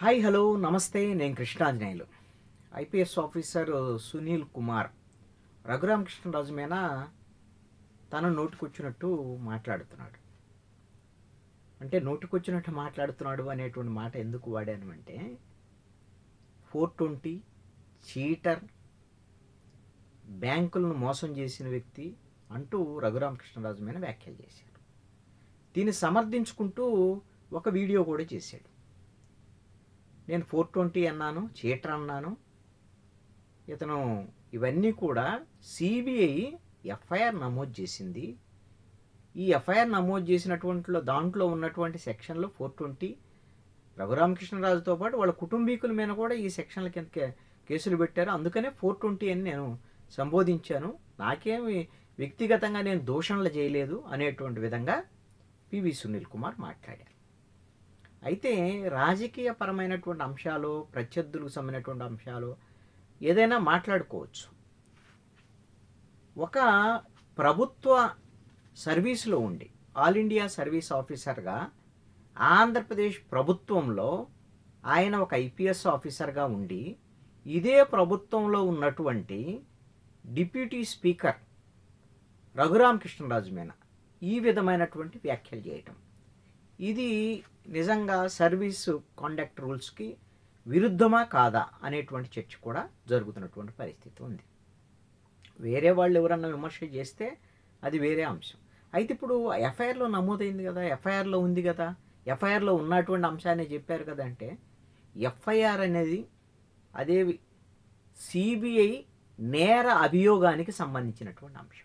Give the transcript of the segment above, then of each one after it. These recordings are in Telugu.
హాయ్ హలో నమస్తే నేను కృష్ణాంజనేయులు. ఐపీఎస్ ఆఫీసర్ సునీల్ కుమార్ రఘురామకృష్ణరాజు మీద తన నోటికొచ్చినట్టు మాట్లాడుతున్నాడు. అంటే నోటికొచ్చినట్టు మాట్లాడుతున్నాడు అనేటువంటి మాట ఎందుకు వాడాను అంటే ఫోర్ ట్వంటీ చీటర్ బ్యాంకులను మోసం చేసిన వ్యక్తి అంటూ రఘురామకృష్ణరాజు మీద వ్యాఖ్యలు చేశాడు దీన్ని సమర్థించుకుంటూ ఒక వీడియో కూడా చేశాడు. నేను ఫోర్ ట్వంటీ అన్నాను చీటర్ అన్నాను. ఇతను ఇవన్నీ కూడా సిబిఐ ఎఫ్ఐఆర్ నమోదు చేసింది. ఈ ఎఫ్ఐఆర్ నమోదు చేసినటువంటిలో దాంట్లో ఉన్నటువంటి సెక్షన్లో ఫోర్ ట్వంటీ రఘురామకృష్ణరాజుతో పాటు వాళ్ళ కుటుంబీకుల మీద కూడా ఈ సెక్షన్ల కింద కేసులు పెట్టారు. అందుకనే ఫోర్ ట్వంటీ అని నేను సంబోధించాను. నాకేమి వ్యక్తిగతంగా నేను దూషణలు చేయలేదు అనేటువంటి విధంగా పివి సునీల్ కుమార్ మాట్లాడారు. అయితే రాజకీయపరమైనటువంటి అంశాలు ప్రత్యర్థులకు సంబంధించినటువంటి అంశాలు ఏదైనా మాట్లాడుకోవచ్చు. ఒక ప్రభుత్వ సర్వీసులో ఉండి ఆల్ ఇండియా సర్వీస్ ఆఫీసర్గా ఆంధ్రప్రదేశ్ ప్రభుత్వంలో ఆయన ఒక ఐపీఎస్ ఆఫీసర్గా ఉండి ఇదే ప్రభుత్వంలో ఉన్నటువంటి డిప్యూటీ స్పీకర్ రఘురామకృష్ణరాజు మీద ఈ విధమైనటువంటి వ్యాఖ్యలు చేయటం. ఇది నిజంగా సర్వీస్ కాండక్ట్ రూల్స్కి విరుద్ధమా కాదా అనేటువంటి చర్చ కూడా జరుగుతున్నటువంటి పరిస్థితి ఉంది. వేరే వాళ్ళు ఎవరన్నా విమర్శ చేస్తే అది వేరే అంశం. అయితే ఇప్పుడు ఎఫ్ఐఆర్లో నమోదైంది కదా ఎఫ్ఐఆర్లో ఉంది కదా ఎఫ్ఐఆర్లో ఉన్నటువంటి అంశాన్ని చెప్పారు కదా అంటే ఎఫ్ఐఆర్ అనేది అదే సిబిఐ నేర అభియోగానికి సంబంధించినటువంటి అంశం.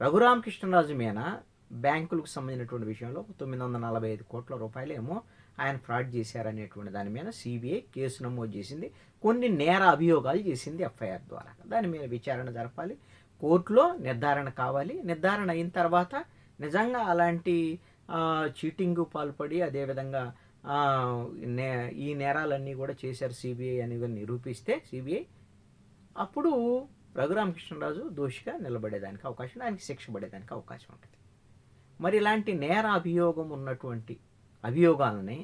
రఘురామకృష్ణరాజు మీనా బ్యాంకులకు సంబంధించినటువంటి విషయంలో తొమ్మిది వందల నలభై ఐదు కోట్ల రూపాయలేమో ఆయన ఫ్రాడ్ చేశారనేటువంటి దాని మీద సిబిఐ కేసు నమోదు చేసింది. కొన్ని నేర అభియోగాలు చేసింది ఎఫ్ఐఆర్ ద్వారా. దాని మీద విచారణ జరపాలి. కోర్టులో నిర్ధారణ కావాలి. నిర్ధారణ అయిన తర్వాత నిజంగా అలాంటి చీటింగ్ పాల్పడి అదేవిధంగా నే ఈ నేరాలన్నీ కూడా చేశారు సిబిఐ అని నిరూపిస్తే సిబిఐ అప్పుడు రఘురామకృష్ణరాజు దోషిగా నిలబడేదానికి అవకాశం ఆయనకి శిక్ష పడేదానికి అవకాశం ఉంటుంది. మరి ఇలాంటి నేర అభియోగం ఉన్నటువంటి అభియోగాలని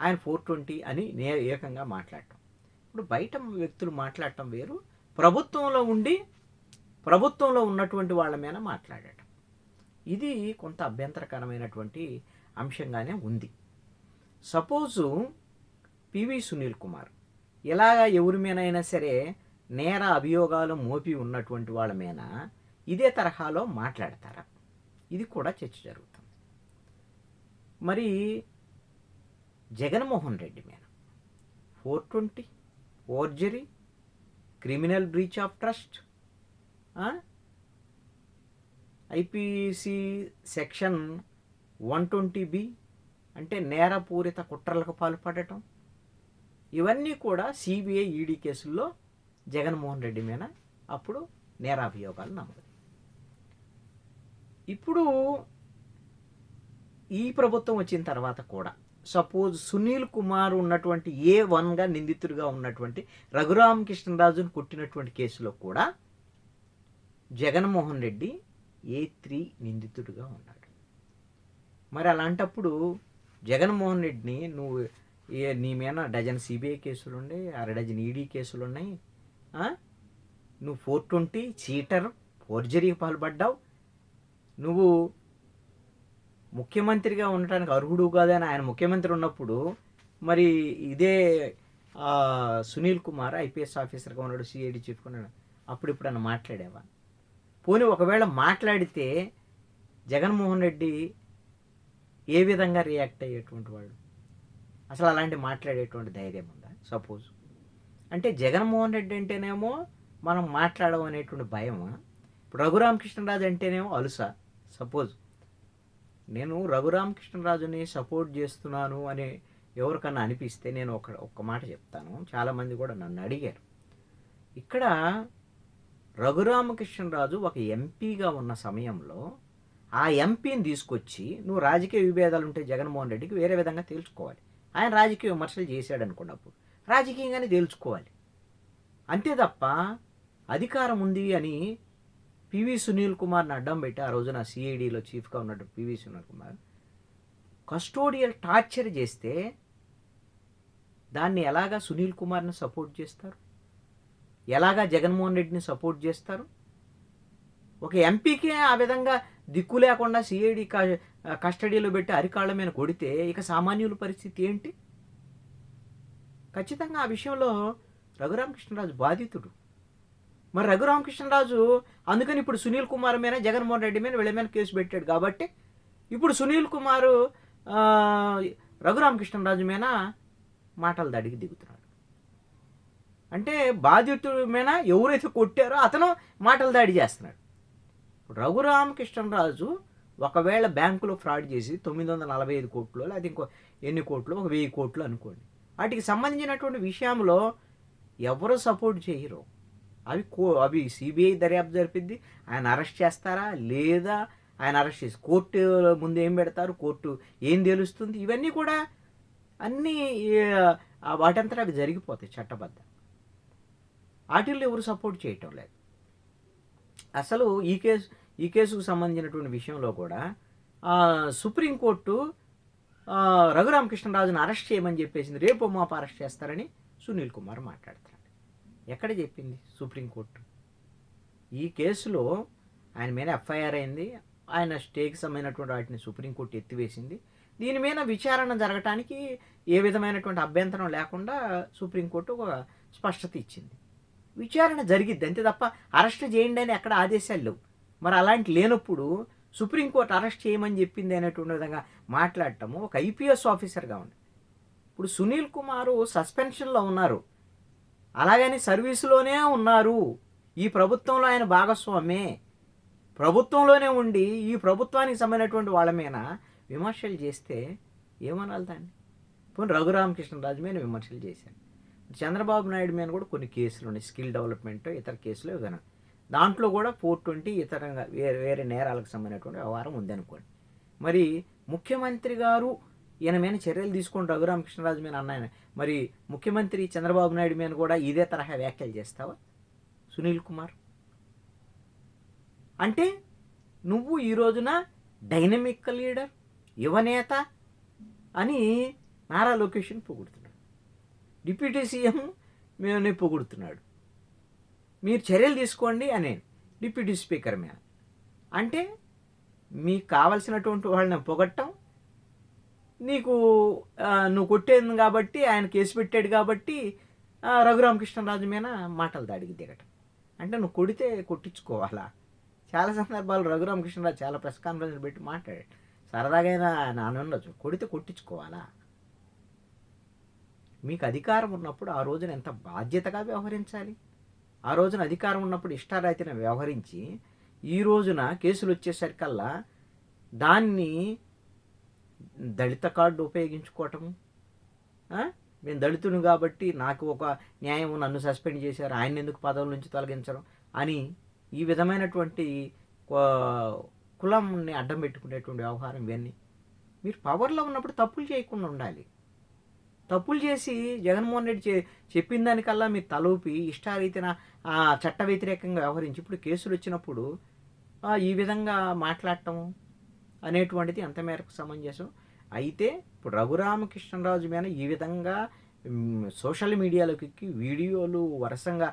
ఆయన ఫోర్ ట్వంటీ అని నే ఏకంగా మాట్లాడటం. ఇప్పుడు బయట వ్యక్తులు మాట్లాడటం వేరు ప్రభుత్వంలో ఉండి ప్రభుత్వంలో ఉన్నటువంటి వాళ్ళ మీద మాట్లాడటం. ఇది కొంత అభ్యంతరకరమైనటువంటి అంశంగానే ఉంది. సపోజు పివి సునీల్ కుమార్ ఇలాగా ఎవరి మీదైనా సరే నేర అభియోగాలు మోపి ఉన్నటువంటి వాళ్ళ మీద ఇదే తరహాలో మాట్లాడతారా? ఇది కూడా చర్చ జరుగుతుంది. మరి జగన్మోహన్ రెడ్డి మీద four twenty forgery criminal breach of trust IPC section one twenty B అంటే నేరపూరిత కుట్రలకు పాల్పడటం. ఇవన్నీ కూడా సిబిఐ ఈడీ కేసుల్లో జగన్మోహన్ రెడ్డి మీద అప్పుడు నేరాభియోగాలు నమోదు ఇప్పుడు ఈ ప్రభుత్వం వచ్చిన తర్వాత కూడా సపోజ్ సునీల్ కుమార్ ఉన్నటువంటి ఏ వన్గా నిందితుడిగా ఉన్నటువంటి రఘురామకృష్ణరాజును కొట్టినటువంటి కేసులో కూడా జగన్మోహన్ రెడ్డి ఏ త్రీ నిందితుడిగా ఉన్నాడు. మరి అలాంటప్పుడు జగన్మోహన్ రెడ్డిని నువ్వు ఏ నీ మీద డజన్ సిబిఐ కేసులు ఉన్నాయి అర డజన్ ఈడీ కేసులు ఉన్నాయి నువ్వు ఫోర్ ట్వంటీ చీటర్ ఫోర్జరీకి పాల్పడ్డావు నువ్వు ముఖ్యమంత్రిగా ఉండటానికి అర్హుడు కాదని ఆయన ముఖ్యమంత్రి ఉన్నప్పుడు మరి ఇదే సునీల్ కుమార్ ఐపీఎస్ ఆఫీసర్గా ఉన్నాడు సిఐడి చీఫ్గా ఉన్నాడు అప్పుడు ఇప్పుడు ఆయన మాట్లాడేవా? పోనీ ఒకవేళ మాట్లాడితే జగన్మోహన్ రెడ్డి ఏ విధంగా రియాక్ట్ అయ్యేటువంటి వాడు? అసలు అలాంటి మాట్లాడేటువంటి ధైర్యం ఉందా? సపోజ్. అంటే జగన్మోహన్ రెడ్డి అంటేనేమో మనం మాట్లాడడం అనేటువంటి భయమా? ఇప్పుడు రఘురామకృష్ణరాజు అంటేనేమో అలుసా? సపోజ్ నేను రఘురామకృష్ణరాజుని సపోర్ట్ చేస్తున్నాను అని ఎవరికన్నా అనిపిస్తే నేను ఒక ఒక్క మాట చెప్తాను. చాలామంది కూడా నన్ను అడిగారు. ఇక్కడ రఘురామకృష్ణరాజు ఒక ఎంపీగా ఉన్న సమయంలో ఆ ఎంపీని తీసుకొచ్చి నువ్వు రాజకీయ విభేదాలు ఉంటే జగన్మోహన్ రెడ్డికి వేరే విధంగా తేల్చుకోవాలి. ఆయన రాజకీయ విమర్శలు చేశాడు అనుకున్నప్పుడు రాజకీయంగానే తేల్చుకోవాలి. అంతే తప్ప అధికారం ఉంది అని పివి సునీల్ కుమార్ని అడ్డం పెట్టి ఆ రోజున సిఐడిలో చీఫ్గా ఉన్నట్టు PV Sunil Kumar custodial torture చేస్తే దాన్ని ఎలాగా సునీల్ కుమార్ని సపోర్ట్ చేస్తారు? ఎలాగా జగన్మోహన్ రెడ్డిని సపోర్ట్ చేస్తారు? ఒక ఎంపీకే ఆ విధంగా దిక్కు లేకుండా సిఐడి కస్టడీలో పెట్టి అరికాళ్ళ మీద కొడితే ఇక సామాన్యుల పరిస్థితి ఏంటి? ఖచ్చితంగా ఆ విషయంలో రఘురామకృష్ణరాజు బాధితుడు. మరి రఘురామకృష్ణరాజు అందుకని ఇప్పుడు సునీల్ కుమార్ మీద జగన్మోహన్ రెడ్డి మీద వీళ్ళ మీద కేసు పెట్టాడు కాబట్టి ఇప్పుడు సునీల్ కుమారు ఆ, రఘురామకృష్ణరాజు మీద మాటలు దాడికి దిగుతున్నాడు. అంటే బాధితుడి మీద ఎవరైతే కొట్టారో అతను మాటలు దాడి చేస్తున్నాడు. ఇప్పుడు రఘురామకృష్ణరాజు ఒకవేళ బ్యాంకులో ఫ్రాడ్ చేసి తొమ్మిది వందల నలభై ఐదు కోట్లు లేదా ఇంకో ఎన్ని కోట్లు ఒక వెయ్యి కోట్లు అనుకోండి. వాటికి సంబంధించినటువంటి విషయంలో ఎవరు సపోర్ట్ చేయరు. అవి కో అవి సిబిఐ దర్యాప్తు జరిపిద్ది. ఆయన అరెస్ట్ చేస్తారా? లేదా ఆయన అరెస్ట్ చేసి కోర్టు ముందు ఏం పెడతారు? కోర్టు ఏం తెలుస్తుంది? ఇవన్నీ కూడా అన్నీ వాటంతా అవి జరిగిపోతాయి చట్టబద్ధ. వాటిల్లో ఎవరు సపోర్ట్ చేయటం లేదు. అసలు ఈ కేసు ఈ కేసుకు సంబంధించినటువంటి విషయంలో కూడా సుప్రీంకోర్టు రఘురామకృష్ణరాజును అరెస్ట్ చేయమని చెప్పేసింది. రేపు మాపు అరెస్ట్ చేస్తారని సునీల్ కుమార్ మాట్లాడుతున్నాడు ఎక్కడ చెప్పింది సుప్రీంకోర్టు ఈ కేసులో ఆయన మీద ఎఫ్ఐఆర్ అయింది. ఆయన స్టేకి సంబంధించినటువంటి వాటిని సుప్రీంకోర్టు ఎత్తివేసింది. దీని మీద విచారణ జరగటానికి ఏ విధమైనటువంటి అభ్యంతరం లేకుండా సుప్రీంకోర్టు ఒక స్పష్టత ఇచ్చింది. విచారణ జరిగిద్ది అంతే తప్ప అరెస్ట్ చేయండి అని ఎక్కడ ఆదేశాలు లేవు. మరి అలాంటి లేనప్పుడు సుప్రీంకోర్టు అరెస్ట్ చేయమని చెప్పింది అనేటువంటి విధంగా మాట్లాడటము ఒక ఐపీఎస్ ఆఫీసర్గా ఉంది. ఇప్పుడు సునీల్ కుమారు సస్పెన్షన్లో ఉన్నారు. అలాగని సర్వీసులోనే ఉన్నారు. ఈ ప్రభుత్వంలో ఆయన భాగస్వామే. ప్రభుత్వంలోనే ఉండి ఈ ప్రభుత్వానికి సంబంధించినటువంటి వాళ్ళ మీద విమర్శలు చేస్తే ఏమనాలి దాన్ని పోనీ రఘురామకృష్ణరాజు మీద విమర్శలు చేశాను చంద్రబాబు నాయుడు మీద కూడా కొన్ని కేసులు ఉన్నాయి. స్కిల్ డెవలప్మెంట్ ఇతర కేసులు ఏదైనా దాంట్లో కూడా ఫోర్ ట్వంటీ ఇతరంగా వేరే వేరే నేరాలకు సంబంధించినటువంటి వ్యవహారం ఉందనుకోండి. మరి ముఖ్యమంత్రి గారు ఈయన మీద చర్యలు తీసుకోండి రఘురామకృష్ణరాజు మీద అన్నాయన. మరి ముఖ్యమంత్రి చంద్రబాబు నాయుడు మీద కూడా ఇదే తరహా వ్యాఖ్యలు చేస్తావా? సునీల్ కుమార్? అంటే నువ్వు ఈ రోజున డైనమిక్ లీడర్ యువనేత అని నారా లొకేషన్ పొగుడుతున్నాడు. డిప్యూటీ సీఎం మేము పొగుడుతున్నాడు. మీరు చర్యలు తీసుకోండి అనే డిప్యూటీ స్పీకర్ మీద. అంటే మీకు కావలసినటువంటి వాళ్ళని పొగట్టం నీకు నువ్వు కొట్టేది కాబట్టి ఆయన కేసు పెట్టాడు కాబట్టి రఘురామకృష్ణరాజు మీద మాటలు దాడికి దిగటం. అంటే నువ్వు కొడితే కొట్టించుకోవాలా? చాలా సందర్భాలు రఘురామకృష్ణరాజు చాలా ప్రెస్ కాన్ఫరెన్స్ పెట్టి మాట్లాడాడు. సరదాగా నాన్న ఉండొచ్చు. కొడితే కొట్టించుకోవాలా? మీకు అధికారం ఉన్నప్పుడు ఆ రోజున ఎంత బాధ్యతగా వ్యవహరించాలి? ఆ రోజున అధికారం ఉన్నప్పుడు ఇష్టారాయితీన వ్యవహరించి ఈ రోజున కేసులు వచ్చేసరికల్లా దాన్ని దళిత కార్డు ఉపయోగించుకోవటము నేను దళితుని కాబట్టి నాకు ఒక న్యాయం నన్ను సస్పెండ్ చేశారు ఆయన ఎందుకు పదవుల నుంచి తొలగించడం అని ఈ విధమైనటువంటి కో- కులంని అడ్డం పెట్టుకునేటువంటి వ్యవహారం ఇవన్నీ. మీరు పవర్లో ఉన్నప్పుడు తప్పులు చేయకుండా ఉండాలి. తప్పులు చేసి జగన్మోహన్ రెడ్డి చే చెప్పిన దానికల్లా మీరు తలూపి ఇష్టారీతిన చట్ట వ్యతిరేకంగా వ్యవహరించి ఇప్పుడు కేసులు వచ్చినప్పుడు ఈ విధంగా మాట్లాడటము అనేటువంటిది ఎంత మేరకు సమంజసం. అయితే ఇప్పుడు రఘురామకృష్ణరాజు మీద ఈ విధంగా సోషల్ మీడియాలోకి ఎక్కి వీడియోలు వరుసగా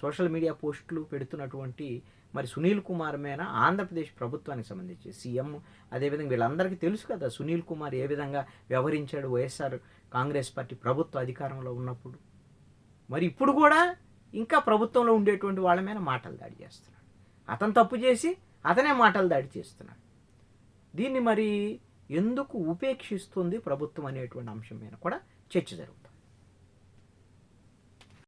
సోషల్ మీడియా పోస్టులు పెడుతున్నటువంటి మరి సునీల్ కుమార్ మీద ఆంధ్రప్రదేశ్ ప్రభుత్వానికి సంబంధించి సీఎం అదేవిధంగా వీళ్ళందరికీ తెలుసు కదా సునీల్ కుమార్ ఏ విధంగా వ్యవహరించాడు వైఎస్ఆర్ కాంగ్రెస్ పార్టీ ప్రభుత్వ అధికారంలో ఉన్నప్పుడు. మరి ఇప్పుడు కూడా ఇంకా ప్రభుత్వంలో ఉండేటువంటి వాళ్ళ మీద మాటలు దాడి చేస్తున్నాడు. అతను తప్పు చేసి అతనే మాటలు దాడి చేస్తున్నాడు. దీన్ని మరి ఎందుకు ఉపేక్షిస్తుంది ప్రభుత్వం అనేటువంటి అంశం మీద కూడా చర్చ జరుగుతుంది.